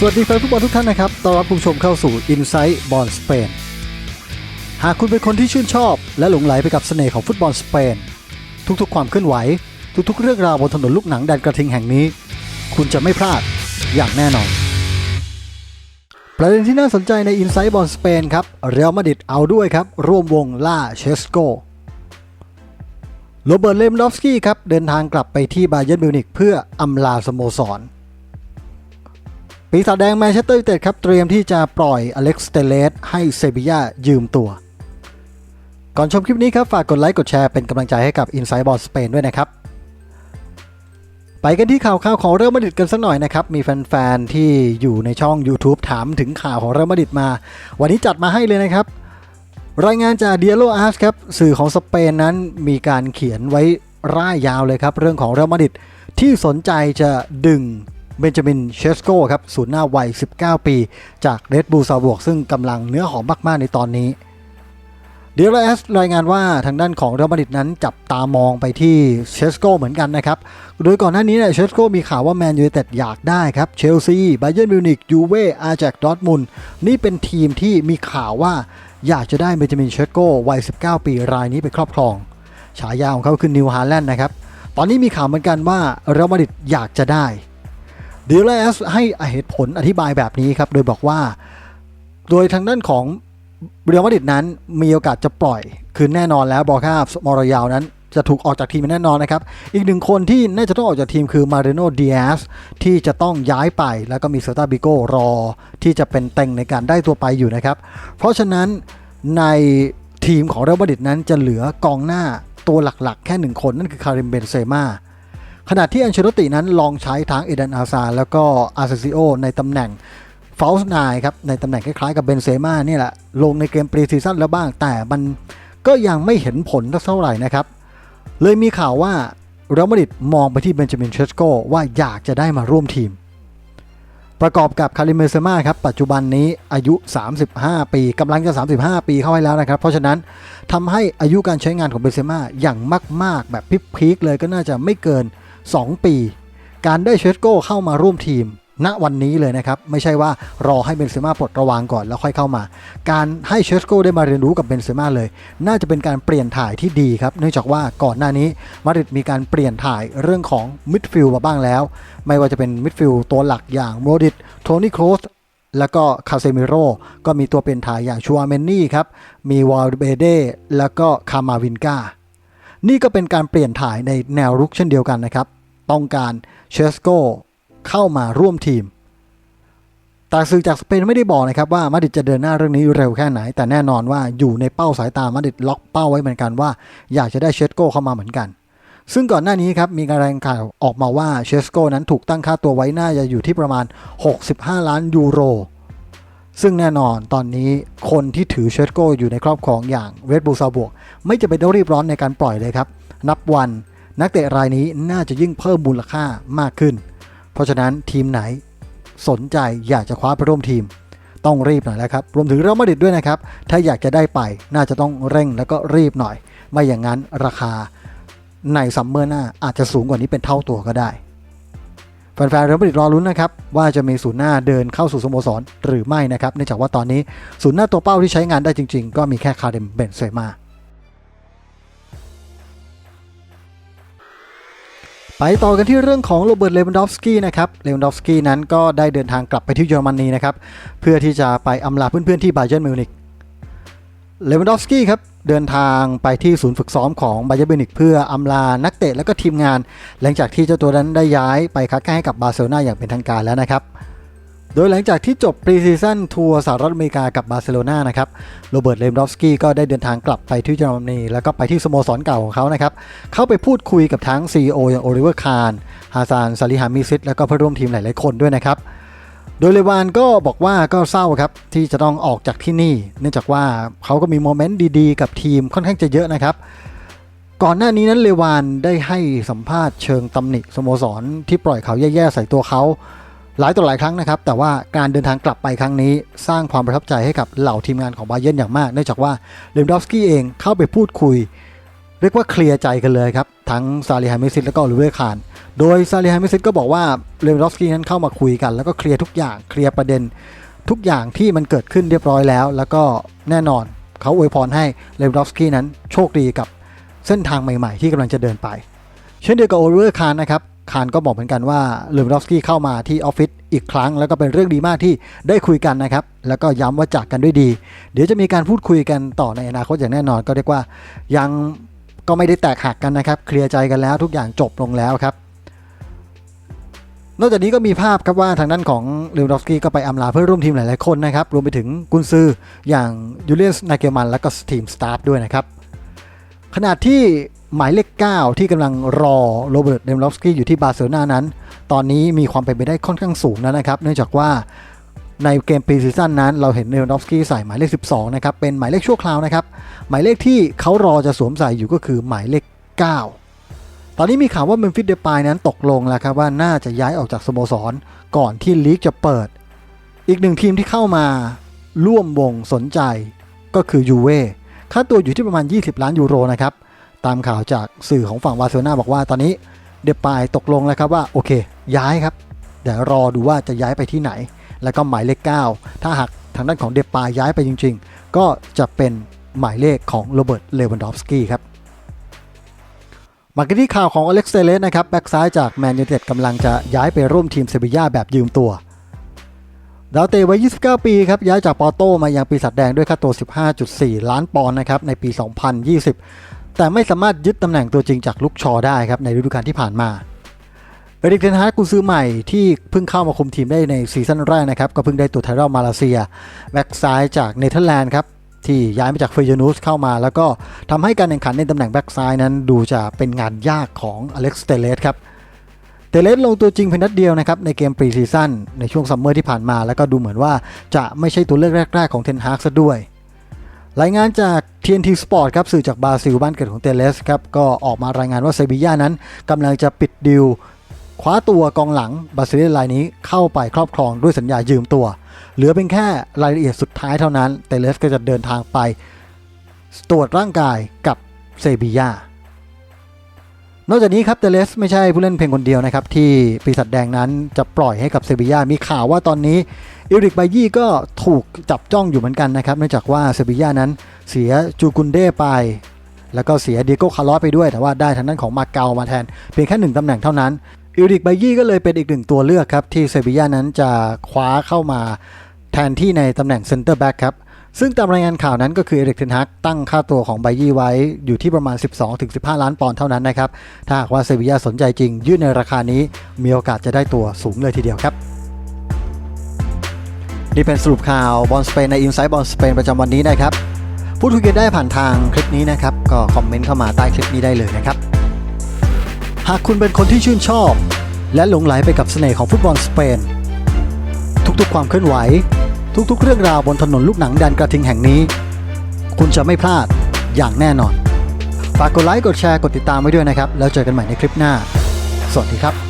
สวัสดีแฟนฟุตบอลทุกท่านนะครับ ต้อนรับคุณผู้ชมเข้าสู่ Insight b o l สเปน หากคุณเป็นคนที่ชื่นชอบ และหลงไหลไปกับเสน่ห์ของฟุตบอลสเปน ทุกๆ ความเคลื่อนไหว ทุกๆ เรื่องราวบนถนนลูกหนังแดนกระทิงแห่งนี้ คุณจะไม่พลาดอย่างแน่นอน ประเด็นที่น่าสนใจใน Insight b o l สเปนครับ เรอัลมาดริดเอาด้วยครับ ร่วมวงล่าเชสโกโรเบิร์ตเลมดอฟสกี้ครับเดินทางกลับไปที่บาเยิร์นมิวนิกเพื่ออำลาสโมสร ปีศาจแดงแมนเชสเตอร์ยูไนเต็ดครับเตรียมที่จะปล่อยอเล็กซ์เตเลสให้เซบียายืมตัว ก่อนชมคลิปนี้ครับฝากกดไลค์กดแชร์เป็นกำลังใจให้กับ Inside Ball Spain ด้วยนะครับ ไปกันที่ข่าวข่าวของเรอัลมาดริดกันสักหน่อยนะครับ มีแฟนๆ ที่อยู่ในช่อง YouTube ถามถึงข่าวของเรอัลมาดริดมา วันนี้จัดมาให้เลยนะครับ รายงานจากเดียโลอาร์สครับสื่อของสเปนนั้นมีการเขียนไว้ร่ายยาวเลยครับเรื่องของเรอัลมาดริดที่สนใจจะดึง เบนจามินเชสโกครับศูนย์หน้าวัย 19 ปี จากเรดบู l ซาบวก ซึ่งกำลังเนื้อหอมมากๆในตอนนี้เดียโลอสรายงานว่าทางด้านของเรอัลมาดริดนั้นจับตามองไปที่เชสโกเหมือนกันนะครับ โดยก่อนหน้านี้เนี่ยเชสโกมีข่าวว่าแมนยูไนเต็ดอยากได้ครับ เชลซี ไบเย r n ร์มิวนิก ยูเว่อาแจกดอร์ทมุนนี่เป็นทีมที่มีข่าวว่าอยากจะได้เบนจามินเชสโกวัย 19 ปีรายนี้ไปครอบครอง ฉายาของเขาคือนิวฮาแลนด์นะครับ ตอนนี้มีข่าวเหมือนกันว่าเรอัลมาดริดอยากจะได้ ดลเลสให้เหตุผลอธิบายแบบนี้ครับ โดยบอกว่า โดยทางด้านของเรอัลมาดริดนั้นมีโอกาสจะปล่อย คือแน่นอนแล้วบอคามอรยาวนั้น จะถูกออกจากทีมแน่นอนนะครับ อีกหนึ่งคนที่น่าจะต้องออกจากทีมคือมาเรโนเดียสที่จะต้องย้ายไป แล้วก็มีเซอร์ตาบิโกรอ ที่จะเป็นเต็งในการได้ตัวไปอยู่นะครับ เพราะฉะนั้นในทีมของเรอัลมาดริดนั้นจะเหลือกองหน้าตัวหลักๆ แค่หนึ่งคนนั่นคือคาริมเบนเซม่า ขณะที่อันเชลตินั้นลองใช้ทั้งเอเดนอาซาแล้วก็อาเซซิโอในตำแหน่งฟลส์นายครับในตำแหน่งคล้ายๆกับเบนเซม่านี่แหละ ลงในเกมปรีซีซั่นแล้วบ้าง แต่มันก็ยังไม่เห็นผลเท่าไหร่นะครับ เลยมีข่าวว่าเรอัลมาดริดมองไปที่เบนจามินเชสโกว่าอยากจะได้มาร่วมทีม ประกอบกับคาริมเบนเซม่าครับปัจจุบันนี้อายุ 35 ปีกำลังจะ 35 ปีเข้าไปแล้วนะครับ เพราะฉะนั้นทำให้อายุการใช้งานของเบนเซม่าอย่างมาก ๆ แบบพีคๆเลยก็น่าจะไม่เกิน 2 ปี การได้เชสโก้เข้ามาร่วมทีมณวันนี้เลยนะครับไม่ใช่ว่ารอให้เบนเซม่าปลดระวางก่อนแล้วค่อยเข้ามา การให้เชสโก้ได้มาเรียนรู้กับเบนเซม่าเลย น่าจะเป็นการเปลี่ยนถ่ายที่ดีครับ เนื่องจากว่าก่อนหน้านี้มาดริดมีการเปลี่ยนถ่ายเรื่องของมิดฟิลด์มาบ้างแล้ว ไม่ว่าจะเป็นมิดฟิลด์ตัวหลักอย่างโมดิตโทนี่โครสแล้วก็คาเซมิโรก็มีตัวเปลี่ยนถ่ายอย่างชัวเมนนี่ครับมีวอลเบเดแล้วก็คามาวินกานี่ก็เป็นการเปลี่ยนถ่ายในแนวรุกเช่นเดียวกันนะครับ ต้องการเชสโกเข้ามาร่วมทีม แต่สื่อจากสเปนไม่ได้บอกนะครับว่ามาดริดจะเดินหน้าเรื่องนี้เร็วแค่ไหน แต่แน่นอนว่าอยู่ในเป้าสายตามาดริดล็อกเป้าไว้เหมือนกันว่า อยากจะได้เชสโกเข้ามาเหมือนกัน ซึ่งก่อนหน้านี้ครับมีการรายงานข่าวออกมาว่าเชสโกนั้นถูกตั้งค่าตัวไว้น่าจะอยู่ที่ประมาณ 65 ล้านยูโรซึ่งแน่นอนตอนนี้คนที่ถือเชสโกอยู่ในครอบครองอย่างเรดบูซาบวก ไม่จะเป็นต้องรีบร้อนในการปล่อยเลยครับ นับวัน นักเตะรายนี้น่าจะยิ่งเพิ่มมูลค่ามากขึ้น เพราะฉะนั้นทีมไหนสนใจอยากจะคว้าไปร่วมทีม ต้องรีบหน่อยแล้วครับ รวมถึงเรอัลมาดริดด้วยนะครับ ถ้าอยากจะได้ไปน่าจะต้องเร่งแล้วก็รีบหน่อย ไม่อย่างนั้นราคาในซัมเมอร์หน้าอาจจะสูงกว่านี้เป็นเท่าตัวก็ได้แฟนๆเรอัลมาดริดรอลุ้นนะครับ ว่าจะมีศูนย์หน้าเดินเข้าสู่สโมสรหรือไม่นะครับเนื่องจากว่าตอนนี้ศูนย์หน้าตัวเป้าที่ใช้งานได้จริง ๆ ก็มีแค่คาเดมเบนเซมา ไปต่อกันที่เรื่องของโรเบิร์ตเลวันดอฟสกี้นะครับเลวันดอฟสกี้นั้นก็ได้เดินทางกลับไปที่เยอรมนีนะครับเพื่อที่จะไปอำลาเพื่อนๆที่บาเยิร์นมิวนิกเลวันดอฟสกี้ครับเดินทางไปที่ศูนย์ฝึกซ้อมของบาเยิร์นมิวนิกเพื่ออำลานักเตะและก็ทีมงาน หลังจากที่เจ้าตัวนั้นได้ย้ายไปค้าแข่งให้กับบาร์เซโลนาอย่างเป็นทางการแล้วนะครับ โดยหลังจากที่จบปรีซีซั่นทัวร์สหรัฐอเมริกากับบาร์เซโลนานะครับโรเบิร์ตเลมดอฟสกี้ก็ได้เดินทางกลับไปที่เยอรมนีแล้วก็ไปที่สโมสรเก่าของเขานะครับเข้าไปพูดคุยกับทั้ง CEO อย่างโอลิเวอร์คาร์นฮาซานซาลิฮามิซิตแล้วก็เพื่อนร่วมทีมหลาย ๆ คนด้วยนะครับโดยเลวานก็บอกว่าก็เศร้าครับที่จะต้องออกจากที่นี่ เนื่องจากว่าเขาก็มีโมเมนต์ดี ๆ กับทีมค่อนข้างจะเยอะนะครับก่อนหน้านี้นั้นเลวานได้ให้สัมภาษณ์เชิงตำหนิสโมสรที่ปล่อยเขาแย่ ๆ ใส่ตัวเขา หลายต่อหลายครั้งนะครับ แต่ว่าการเดินทางกลับไปครั้งนี้ สร้างความประทับใจให้กับเหล่าทีมงานของบาเยิร์นอย่างมากเนื่องจากว่าเลมดอฟสกี้เองเข้าไปพูดคุย เรียกว่าเคลียร์ใจกันเลยครับ ทั้งซาลิฮามิซิตแล้วก็โอลิเวอร์คานโดยซาลิฮามิซิตก็บอกว่าเลวานดอฟสกี้นั้นเข้ามาคุยกัน แล้วก็เคลียร์ทุกอย่างเคลียร์ประเด็น ทุกอย่างที่มันเกิดขึ้นเรียบร้อยแล้ว แล้วก็แน่นอนเขาอวยพรให้เลวานดอฟสกี้นั้นโชคดีกับเส้นทางใหม่ ๆ ที่กำลังจะเดินไป เช่นเดียวกับโอเวอร์คานนะครับ คานก็บอกเหมือนกันว่าเลวานดอฟสกี้เข้ามาที่ออฟฟิศอีกครั้ง แล้วก็เป็นเรื่องดีมากที่ได้คุยกันนะครับ แล้วก็ย้ำว่าจากกันด้วยดี เดี๋ยวจะมีการพูดคุยกันต่อในอนาคตอย่างแน่นอน ก็เรียกว่ายังก็ไม่ได้แตกหักกันนะครับ เคลียร์ใจกันแล้วทุกอย่างจบลงแล้วครับ นอกจากนี้ก็มีภาพครับว่าทางด้านของเลวดอฟสกี้ก็ไปอำลาเพื่อนร่วมทีมหลายๆคนนะครับรวมไปถึงกุนซืออย่างยูเลียสนาเกลมันและก็ทีมสตาฟด้วยนะครับขณะที่ หมายเลข 9 ที่กำลังรอโรเบิร์ตเดมลอฟสกี้อยู่ที่บาร์เซโลนานั้น ตอนนี้มีความเป็นไปได้ค่อนข้างสูงนะครับ เนื่องจากว่าในเกมปรีซีซั่นนั้นเราเห็นเนลดอฟสกี้ใส่หมายเลข 12 นะครับ เป็นหมายเลขชั่วคราวนะครับ หมายเลขที่เขารอจะสวมใส่อยู่ก็คือหมายเลข 9 ตอนนี้มีข่าวว่าเมมฟิสเดปายนั้นตกลงแล้วครับว่าน่าจะย้ายออกจากสโมสร ก่อนที่ลีกจะเปิด อีกหนึ่งทีมที่เข้ามาร่วมวงสนใจก็คือยูเว่ค่าตัวอยู่ที่ประมาณ 20 ล้านยูโรนะครับ ตามข่าวจากสื่อของฝั่งบาเซโลนาบอกว่าตอนนี้เดปายตกลงแล้วครับว่าโอเค ย้ายครับเดี๋ยวรอดูว่าจะย้ายไปที่ไหน แล้วก็หมายเลข 9 ถ้าหากทางด้านของเดปายย้ายไปจริง ๆ ก็จะเป็นหมายเลขของโรเบิร์ตเลวันดอฟสกี้ครับมากันที่ข่าวของอเล็กซ์เตเลสนะครับแบ็กซ้ายจากแมนยูเต็ดกำลังจะย้ายไปร่วมทีมเซบีย่าแบบยืมตัวดาวเตะวัย 29 ปีครับย้ายจากปอร์โตมายังปีศาจแดงด้วยค่าตัว 15.4 ล้านปอนด์นะครับในปี 2020 แต่ไม่สามารถยึดตำแหน่งตัวจริงจากลุกชอได้ครับในฤดูกาลที่ผ่านมาเอริกเทนฮากกุซื้อใหม่ที่เพิ่งเข้ามาคุมทีมได้ในซีซั่นแรกนะครับ ก็เพิ่งได้ตัวไทรอลมาเลเซียแบ็กซ้ายจากเนเธอร์แลนด์ครับ ที่ย้ายมาจากเฟยนูสเข้ามา แล้วก็ทำให้การแข่งขันในตำแหน่งแบ็กซ้ายนั้นดูจะเป็นงานยากของอเล็กซ์เตเลสครับเตเลสลงตัวจริงเพียงนัดเดียวนะครับ ในเกมปรีซีซั่นในช่วงซัมเมอร์ที่ผ่านมา แล้วก็ดูเหมือนว่าจะไม่ใช่ตัวเลือกแรก ๆ ของเทนฮากซะด้วย รายงานจาก TNT Sport ครับสื่อจากบราซิลบ้านเกิดของเตเลสครับก็ออกมารายงานว่าเซบีย่านั้นกำลังจะปิดดิวคว้าตัวกองหลังบราซิลรายนี้เข้าไปครอบครองด้วยสัญญายืมตัว เหลือเป็นแค่รายละเอียดสุดท้ายเท่านั้น เตเลสก็จะเดินทางไป ตรวจร่างกายกับเซบีย่านอกจากนี้ครับเตเลสไม่ใช่ผู้เล่นเพียงคนเดียวนะครับที่ปีศาจแดงนั้นจะปล่อยให้กับเซบีย่ามีข่าวว่าตอนนี้ อิริกไบยี่ก็ถูกจับจ้องอยู่เหมือนกันนะครับเนื่องจากว่าเซบีย่านั้นเสียจูกุนเด้ไป แล้วก็เสียเดียโก้คาร์ลอสไปด้วย แต่ว่าได้ทางด้านของมาเกามาแทน เพียงแค่หนึ่งตำแหน่งเท่านั้นอิริกไบยี่ก็เลยเป็นอีกหนึ่งตัวเลือกครับที่เซบีย่านั้นจะคว้าเข้ามาแทนที่ในตำแหน่งเซนเตอร์แบ็กครับซึ่งตามรายงานข่าวนั้นก็คือเอริกเทนฮักตั้งค่าตัวของไบยี่ไว้อยู่ที่ประมาณ 12-15 ล้านปอนด์เท่านั้นนะครับ ถ้าหากว่าเซบีย่าสนใจจริง ยื่นในราคานี้มีโอกาสจะได้ตัวสูงเลยทีเดียวครับ นี่เป็นสรุปข่าวบอลสเปนในอินไซต์บอลสเปนประจำวันนี้นะครับพูดคุยกันได้ผ่านทางคลิปนี้นะครับ ก็คอมเมนต์เข้ามาใต้คลิปนี้ได้เลยนะครับ หากคุณเป็นคนที่ชื่นชอบ และหลงไหลไปกับเสน่ห์ของฟุตบอลสเปน ทุกๆความเคลื่อนไหว ทุกๆ เรื่องราวบนถนนลูกหนังแดนกระทิงแห่งนี้ คุณจะไม่พลาดอย่างแน่นอน ฝากกดไลค์กดแชร์กดติดตามไว้ด้วยนะครับ แล้วเจอกันใหม่ในคลิปหน้า สวัสดีครับ